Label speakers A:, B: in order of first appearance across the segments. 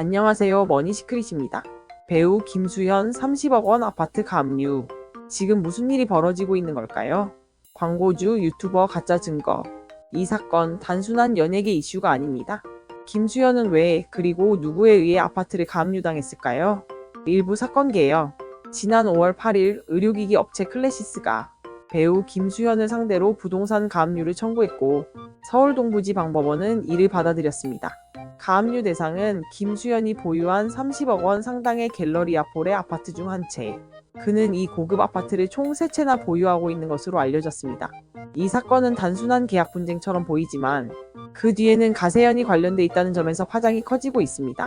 A: 안녕하세요. 머니시크릿입니다. 배우 김수현 30억 원 아파트 감유. 지금 무슨 일이 벌어지고 있는 걸까요? 광고주, 유튜버 가짜 증거. 이 사건 단순한 연예계 이슈가 아닙니다. 김수현은 왜 그리고 누구에 의해 아파트를 감유당했을까요? 일부 사건 개요. 지난 5월 8일 의료기기 업체 클래시스가 배우 김수현을 상대로 부동산 가압류를 청구했고 서울 동부지방법원은 이를 받아들였습니다. 가압류 대상은 김수현이 보유한 30억 원 상당의 갤러리 아폴의 아파트 중 한 채. 그는 이 고급 아파트를 총 3채나 보유하고 있는 것으로 알려졌습니다. 이 사건은 단순한 계약 분쟁처럼 보이지만 그 뒤에는 가세현이 관련돼 있다는 점에서 파장이 커지고 있습니다.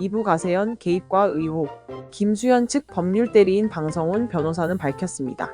A: 2부 가세현 개입과 의혹. 김수현 측 법률 대리인 방성훈 변호사는 밝혔습니다.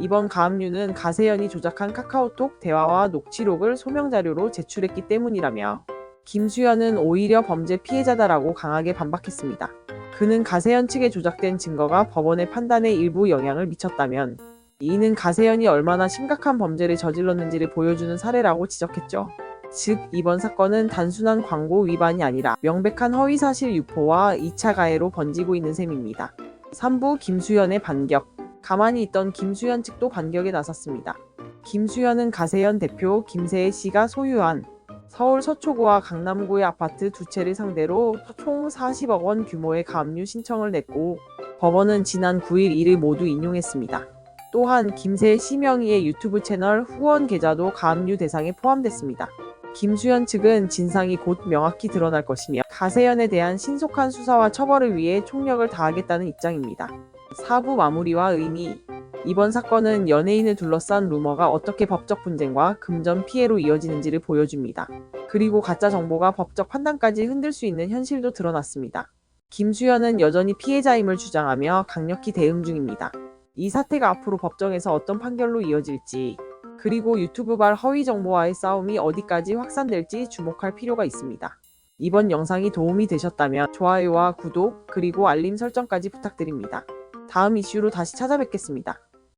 A: 이번 가압류는 가세현이 조작한 카카오톡 대화와 녹취록을 소명 자료로 제출했기 때문이라며 김수현은 오히려 범죄 피해자다라고 강하게 반박했습니다. 그는 가세현 측의 조작된 증거가 법원의 판단에 일부 영향을 미쳤다면 이는 가세현이 얼마나 심각한 범죄를 저질렀는지를 보여주는 사례라고 지적했죠. 즉, 이번 사건은 단순한 광고 위반이 아니라 명백한 허위사실 유포와 2차 가해로 번지고 있는 셈입니다. 3부 김수현의 반격. 가만히 있던 김수현 측도 반격에 나섰습니다. 김수현은 가세현 대표 김세혜 씨가 소유한 서울 서초구와 강남구의 아파트 두 채를 상대로 총 40억 원 규모의 가압류 신청을 냈고 법원은 지난 9일 이를 모두 인용했습니다. 또한 김세혜 씨명의의 유튜브 채널 후원 계좌도 가압류 대상에 포함됐습니다. 김수현 측은 진상이 곧 명확히 드러날 것이며 가세현에 대한 신속한 수사와 처벌을 위해 총력을 다하겠다는 입장입니다. 사부 마무리와 의미 이번 사건은 연예인을 둘러싼 루머가 어떻게 법적 분쟁과 금전 피해로 이어지는지를 보여줍니다. 그리고 가짜 정보가 법적 판단까지 흔들 수 있는 현실도 드러났습니다. 김수현은 여전히 피해자임을 주장하며 강력히 대응 중입니다. 이 사태가 앞으로 법정에서 어떤 판결로 이어질지, 그리고 유튜브발 허위 정보와의 싸움이 어디까지 확산될지 주목할 필요가 있습니다. 이번 영상이 도움이 되셨다면 좋아요와 구독, 그리고 알림 설정까지 부탁드립니다. 다음 이슈로 다시 찾아뵙겠습니다.